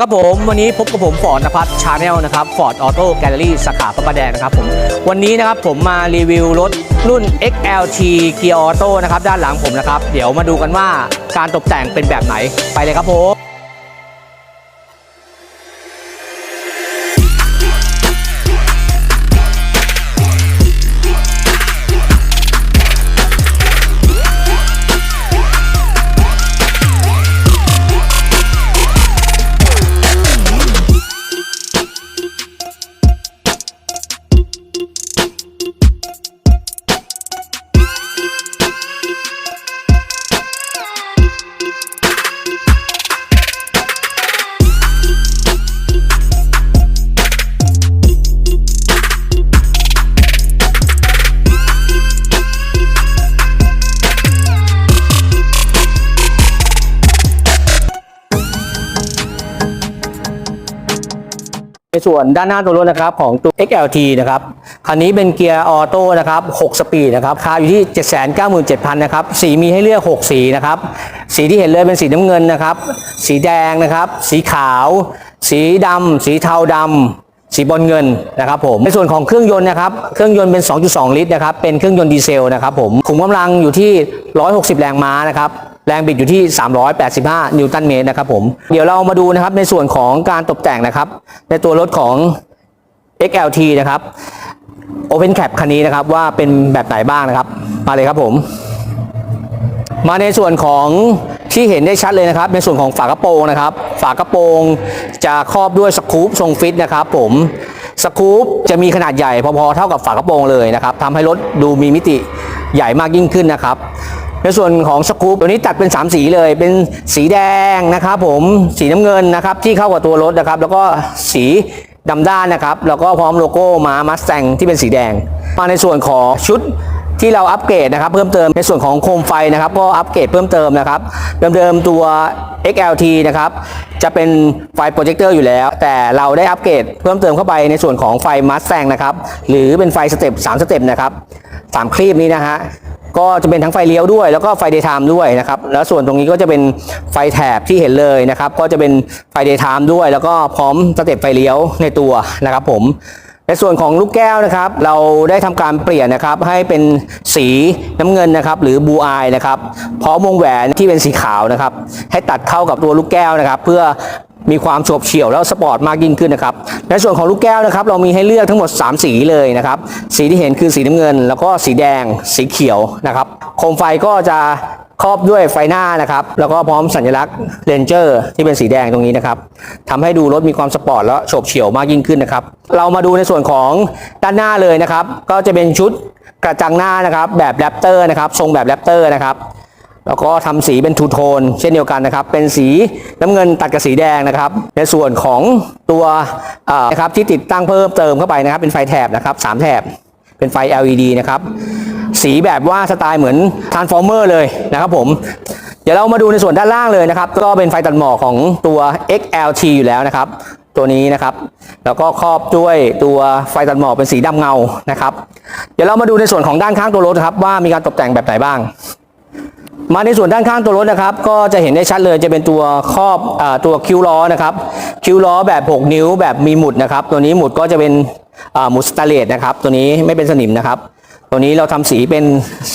ครับผมวันนี้พบกับผมฟอร์ดนภัสชาแนลนะครับฟอร์ดออโต้แกลเลอรี่สาขาพระประแดงนะครับผมวันนี้นะครับผมมารีวิวรถรุ่น XLT Gear Auto นะครับด้านหลังผมนะครับ เดี๋ยวมาดูกันว่าการตกแต่งเป็นแบบไหนไปเลยครับผม ส่วนด้านหน้าตัวรถนะครับของตัว XLT นะครับ คันนี้เป็นเกียร์ออโต้นะครับ 6 สปีดนะครับ ค่าอยู่ที่ 797,000 นะครับ สีมีให้เลือก 6 สีนะครับ สีที่เห็นเลยเป็นสีน้ำเงินนะครับ สีแดงนะครับ สีขาว สีดำ สีเทาดำสีบอลเงินนะครับผมในส่วนของเครื่องยนต์นะครับเครื่องยนต์เป็น 2.2 ลิตรนะครับเป็นเครื่องยนต์ดีเซลนะครับผมขุมกำลังอยู่ที่ 160 แรงม้านะครับ แรงบิดอยู่ที่ 385 นิวตันเมตรนะครับผม เดี๋ยวเรามาดูนะครับในส่วนของการตกแต่งนะครับ ในตัวรถของ XLT นะครับ Open Cap คันนี้นะครับว่าเป็นแบบไหนบ้างนะครับ มาเลยครับผม มาในส่วนของที่เห็นได้ชัดเลยนะครับ ในส่วนของฝากระโปรงนะครับ ฝากระโปรงจะครอบด้วยสกู๊ปทรงฟิตนะครับ ผมสกู๊ปจะมีขนาดใหญ่พอๆเท่ากับฝากระโปรงเลยนะครับทำให้รถดูมีมิติใหญ่มากยิ่งขึ้นนะครับ ในส่วนของสกู๊ปตัวนี้ตัดเป็น 3 สีเลยเป็นสีแดงนะครับผมสีน้ำเงินนะครับที่เข้ากับตัวรถนะครับ แล้วก็สีดำด้านนะครับแล้วก็พร้อมโลโก้มามัสแตงที่เป็นสีแดง มาในส่วนของชุดที่เราอัปเกรดนะครับเพิ่มเติมในส่วนของโคมไฟนะครับ ก็อัปเกรดเพิ่มเติมนะครับเดิมๆตัว XLT นะครับจะเป็นไฟโปรเจคเตอร์อยู่แล้ว แต่เราได้อัปเกรดเพิ่มเติมเข้าไปในส่วนของไฟมัสแ n งนะครับหรือเป็นไฟสเต็ป3สเต็ปนะครับสามคลีปนี้นะฮะก็จะเป็นทั้งไฟเลี้ยวด้วย แล้วก็ไฟเดย์ไทม์ด้วยนะครับ แล้วส่วนตรงนี้ก็จะเป็นไฟแถบที่เห็นเลยนะครับ ก็จะเป็นไฟเดย์ไทม์ด้วย แล้วก็พร้อมสเต็ปไฟเลี้ยวในตัวนะครับ ผมในส่วนของลูกแก้วนะครับ เราได้ทำการเปลี่ยนนะครับให้เป็นสีน้ำเงินนะครับ หรือบูอายนะครับพร้อมวงแหวนที่เป็นสีขาวนะครับ ให้ตัดเข้ากับตัวลูกแก้วนะครับ เพื่อ มีความโฉบเฉี่ยวแล้วสปอร์ตมากยิ่งขึ้นนะครับในส่วนของลูกแก้วนะครับ เรามีให้เลือกทั้งหมด 3 สีเลยนะครับ สีที่เห็นคือสีน้ำเงิน แล้วก็สีแดงสีเขียวนะครับโคมไฟก็จะครอบด้วยไฟหน้านะครับ แล้วก็พร้อมสัญลักษณ์เรนเจอร์ที่เป็นสีแดงตรงนี้นะครับทำให้ดูรถมีความสปอร์ตและโฉบเฉี่ยวมากยิ่งขึ้นนะครับ เรามาดูในส่วนของด้านหน้าเลยนะครับ ก็จะเป็นชุดกระจังหน้านะครับ แบบแรปเตอร์นะครับ ทรงแบบแรปเตอร์นะครับ แล้วก็ทำสีเป็นทูโทนเช่นเดียวกันนะครับ เป็นสีน้ำเงินตัดกับสีแดงนะครับ ในส่วนของตัวนะครับที่ติดตั้งเพิ่มเติมเข้าไปนะครับ เป็นไฟแถบนะครับสามแถบเป็นไฟ LED นะครับ สีแบบว่าสไตล์เหมือน Transformer เลยนะครับผม เดี๋ยวเรามาดูในส่วนด้านล่างเลยนะครับ ก็เป็นไฟตัดหมอกของตัว XLT อยู่แล้วนะครับ ตัวนี้นะครับ แล้วก็ครอบด้วยตัวไฟตัดหมอกเป็นสีดำเงานะครับ เดี๋ยวเรามาดูในส่วนของด้านข้างตัวรถนะครับว่ามีการตกแต่งแบบไหนบ้าง มาในส่วนด้านข้างตัวรถนะครับ ก็จะเห็นได้ชัดเลยจะเป็นตัวครอบอตัวคิ้วล้อนะครับ คิ้วล้อแบบ 6 นิ้วแบบมีหมุดนะครับ ตัวนี้หมุดก็จะเป็นหมุดสแตนเลสนะครับ ตัวนี้ไม่เป็นสนิมนะครับ ตัวนี้เราทำสีเป็น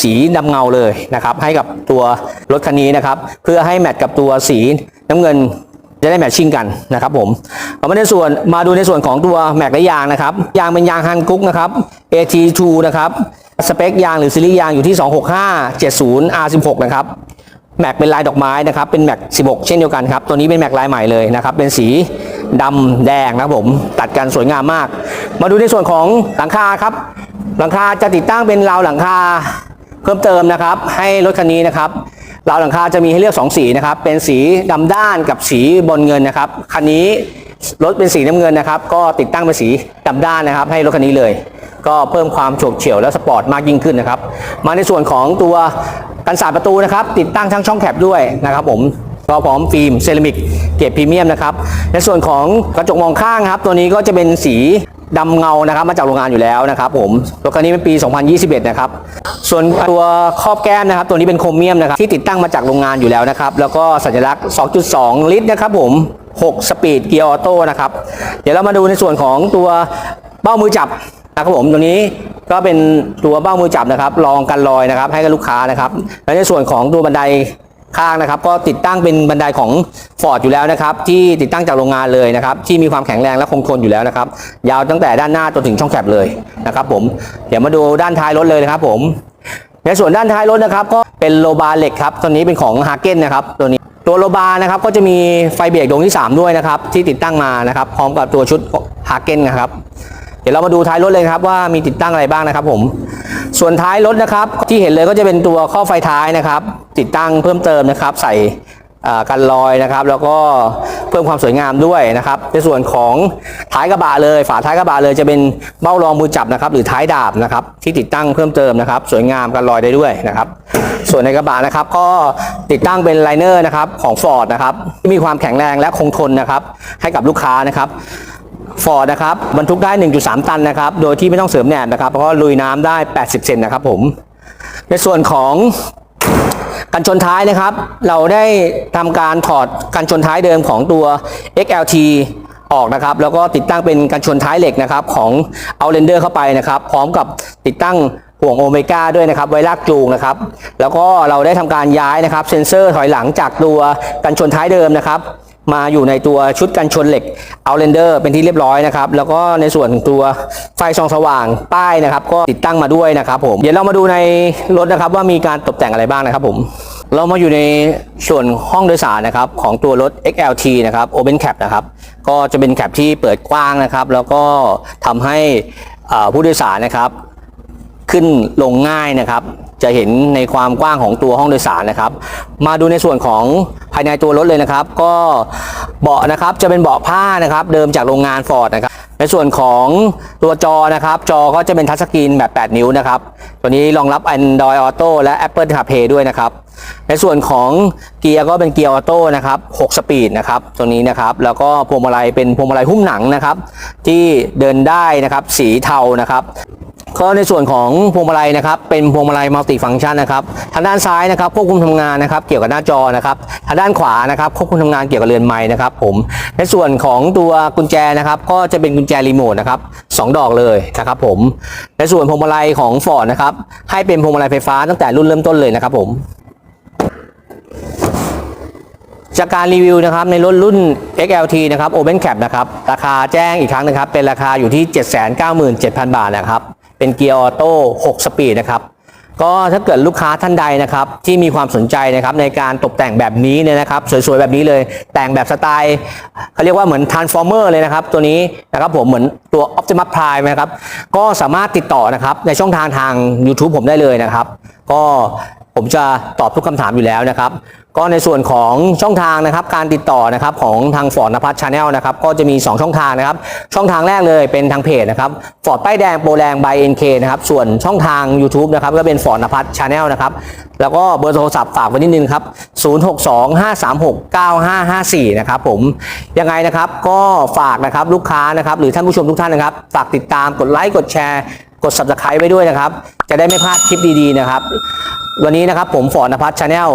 สีดำเงาเลยนะครับ ให้กับตัวรถคันนี้นะครับ เพื่อให้แมทกับตัวสีน้ำเงินจะได้แมทชิ่งกันนะครับผมเอามาในส่วนมาดูในส่วนของตัวแม็กและยางนะครับ ยางเป็นยางฮันกุ๊กนะครับ AT2 นะครับ สเปคยางหรือซีรีส์ยางอยู่ที่ 265 70 R16 นะครับแม็กเป็นลายดอกไม้นะครับ เป็นแม็ก 16 เช่นเดียวกันครับ ตัวนี้เป็นแม็กลายใหม่เลยนะครับ เป็นสีดำแดงนะครับผม ตัดกันสวยงามมาก มาดูในส่วนของหลังคาครับ หลังคาจะติดตั้งเป็นราวหลังคาเพิ่มเติมนะครับ ให้รถคันนี้นะครับ ราวหลังคาจะมีให้เลือก 2 สีนะครับ เป็นสีดำด้านกับสีบนเงินนะครับ คันนี้รถเป็นสีน้ำเงินนะครับ ก็ติดตั้งเป็นสีดำด้านนะครับ ให้รถคันนี้เลย ก็เพิ่มความโฉบเฉี่ยวและสปอร์ตมากยิ่งขึ้นนะครับ มาในส่วนของตัวกันสาดประตูนะครับ ติดตั้งทั้งช่องแคบด้วยนะครับผมก็พร้อมฟิล์มเซรามิกเกรดพรีเมียมนะครับ ในส่วนของกระจกมองข้างครับ ตัวนี้ก็จะเป็นสีดำเงานะครับมาจากโรงงานอยู่แล้วนะครับผมรถคันนี้เป็นปี 2021 นะครับ ส่วนตัวครอบแก้มนะครับ ตัวนี้เป็นโครเมียมนะครับที่ติดตั้งมาจากโรงงานอยู่แล้วนะครับ แล้วก็สัญลักษณ์ 2.2 ลิตรนะครับผม 6 สปีดเกียร์ออโต้นะครับ เดี๋ยวเรามาดูในส่วนของตัวเบ้ามือจับ นะครับผมตัวนี้ก็เป็นตัวเบ้ามือจับนะครับรองกันรอยนะครับ ให้กับลูกค้านะครับ และในส่วนของตัวบันไดข้างนะครับ ก็ติดตั้งเป็นบันไดของ Ford อยู่แล้วนะครับ ที่ติดตั้งจากโรงงานเลยนะครับ ที่มีความแข็งแรงและคงทนอยู่แล้วนะครับ ยาวตั้งแต่ด้านหน้าจนถึงช่องแคบเลยนะครับผมเดี๋ยวมาดูด้านท้ายรถเลยนะครับ ผม ในส่วนด้านท้ายรถนะครับ ก็เป็นโลบาร์เหล็กครับตัวนี้เป็นของฮาเก้นนะครับ ตัวนี้ตัวโลบาร์นะครับก็จะมีไฟเบรกดวงที่ 3 ด้วยนะครับ ที่ติดตั้งมานะครับ พร้อมกับตัวชุดฮาเก้นนะครับ เดี๋ยวเรามาดูท้ายรถเลยครับว่ามีติดตั้งอะไรบ้างนะครับ ผม ส่วนท้ายรถนะครับ ที่เห็นเลยก็จะเป็นตัวข้อไฟท้ายนะครับ ติดตั้งเพิ่มเติมนะครับ ใส่กันรอยนะครับ แล้วก็เพิ่มความสวยงามด้วยนะครับ ในส่วนของท้ายกระบะเลย ฝาท้ายกระบะเลยจะเป็นเบ้ารองมือจับนะครับ หรือท้ายดาบนะครับ ที่ติดตั้งเพิ่มเติมนะครับ สวยงามกันรอยได้ด้วยนะครับ ส่วนในกระบะนะครับก็ติดตั้งเป็นไลเนอร์นะครับของ Ford นะครับที่มีความแข็งแรงและคงทนนะครับ ให้กับลูกค้านะครับ ฟอร์ดนะครับบรรทุกได้ 1.3 ตันนะครับ โดยที่ไม่ต้องเสริมแหนบนะครับ เพราะว่าลุยน้ำได้ 80 เซนนะครับผม ในส่วนของกันชนท้ายนะครับ เราได้ทำการถอดกันชนท้ายเดิมของตัว XLT ออกนะครับ แล้วก็ติดตั้งเป็นกันชนท้ายเหล็กนะครับของเอาเรนเดอร์เข้าไปนะครับ พร้อมกับติดตั้งห่วงโอเมก้าด้วยนะครับ ไว้ลากจูงนะครับ แล้วก็เราได้ทำการย้ายนะครับ เซ็นเซอร์ถอยหลังจากตัวกันชนท้ายเดิมนะครับ มาอยู่ในตัวชุดกันชนเหล็กเอาเรนเดอร์เป็นที่เรียบร้อยนะครับ แล้วก็ในส่วนตัวไฟส่องสว่างป้ายนะครับ ก็ติดตั้งมาด้วยนะครับผม เดี๋ยวเรามาดูในรถนะครับว่ามีการตกแต่งอะไรบ้างนะครับผม เรามาอยู่ในส่วนห้องโดยสารนะครับของตัวรถ XLT นะครับ Open Cap นะครับ ก็จะเป็นแคปที่เปิดกว้างนะครับ แล้วก็ทำให้ผู้โดยสารนะครับ ขึ้นลงง่ายนะครับ จะเห็นในความกว้างของตัวห้องโดยสารนะครับ มาดูในส่วนของ ภายในตัวรถเลยนะครับ ก็เบาะนะครับจะเป็นเบาะผ้านะครับเดิมจากโรงงานฟอร์ดนะครับในส่วนของตัวจอนะครับ จอก็จะเป็นทัชสกรีนแบบ 8 นิ้วนะครับ ตัวนี้รองรับ Android Auto และ Apple CarPlay ด้วยนะครับ ในส่วนของเกียร์ก็เป็นเกียร์ออโต้นะครับ 6 สปีดนะครับ ตัวนี้นะครับ แล้วก็พวงมาลัยเป็นพวงมาลัยหุ้มหนังนะครับ ที่เดินได้นะครับ สีเทานะครับ ก็ในส่วนของพวงมาลัยนะครับเป็นพวงมาลัยมัลติฟังก์ชันนะครับทางด้านซ้ายนะครับควบคุมทำงานนะครับเกี่ยวกับหน้าจอนะครับทางด้านขวานะครับควบคุมทำงานเกี่ยวกับเรือนไม้นะครับผมในส่วนของตัวกุญแจนะครับก็จะเป็นกุญแจรีโมทนะครับสองดอกเลยนะครับผมในส่วนพวงมาลัยของ Ford นะครับให้เป็นพวงมาลัยไฟฟ้าตั้งแต่รุ่นเริ่มต้นเลยนะครับผมจากการรีวิวนะครับในรถรุ่น XLT นะครับ Open Cap นะครับ ราคาแจ้งอีกครั้งนะครับ เป็นราคาอยู่ที่ 797,000 บาทนะครับ เป็นเกียร์ออโต้6สปีดนะครับก็ถ้าเกิดลูกค้าท่านใดนะครับที่มีความสนใจนะครับในการตกแต่งแบบนี้เนี่ยนะครับสวยๆแบบนี้เลยแต่งแบบสไตล์เขาเรียกว่าเหมือน Transformer เลยนะครับ ตัวนี้นะครับผมเหมือนตัว Optimus Prime นะครับก็สามารถติดต่อนะครับในช่องทางทาง YouTube ผมได้เลยนะครับ ก็ ผมจะตอบทุกคำถามอยู่แล้วนะครับ ก็ในส่วนของช่องทางนะครับ การติดต่อนะครับของทางฟอร์ดนภัสชาแนลนะครับ ก็จะมี 2 ช่องทางนะครับ ช่องทางแรกเลยเป็นทางเพจนะครับฟอร์ดป้ายแดงโปรแรงบายเอ็นเคนะครับ ส่วนช่องทาง YouTube นะครับ ก็เป็นฟอร์ดนภัสชาแนลนะครับ แล้วก็เบอร์โทรศัพท์ฝากไว้นิดนึงครับ 0625369554 นะครับผม ยังไงนะครับ ก็ฝากนะครับลูกค้านะครับ หรือท่านผู้ชมทุกท่านนะครับ ฝากติดตามกดไลค์กดแชร์ กด subscribe ไว้ด้วยนะครับ จะได้ไม่พลาดคลิปดีๆนะครับ วันนี้นะครับผมฟอร์ดนภัสชาแนล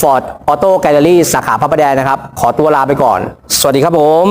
ฟอร์ดออโต้แกลเลอรี่สาขาพระประแดงนะครับ ขอตัวลาไปก่อน สวัสดีครับผม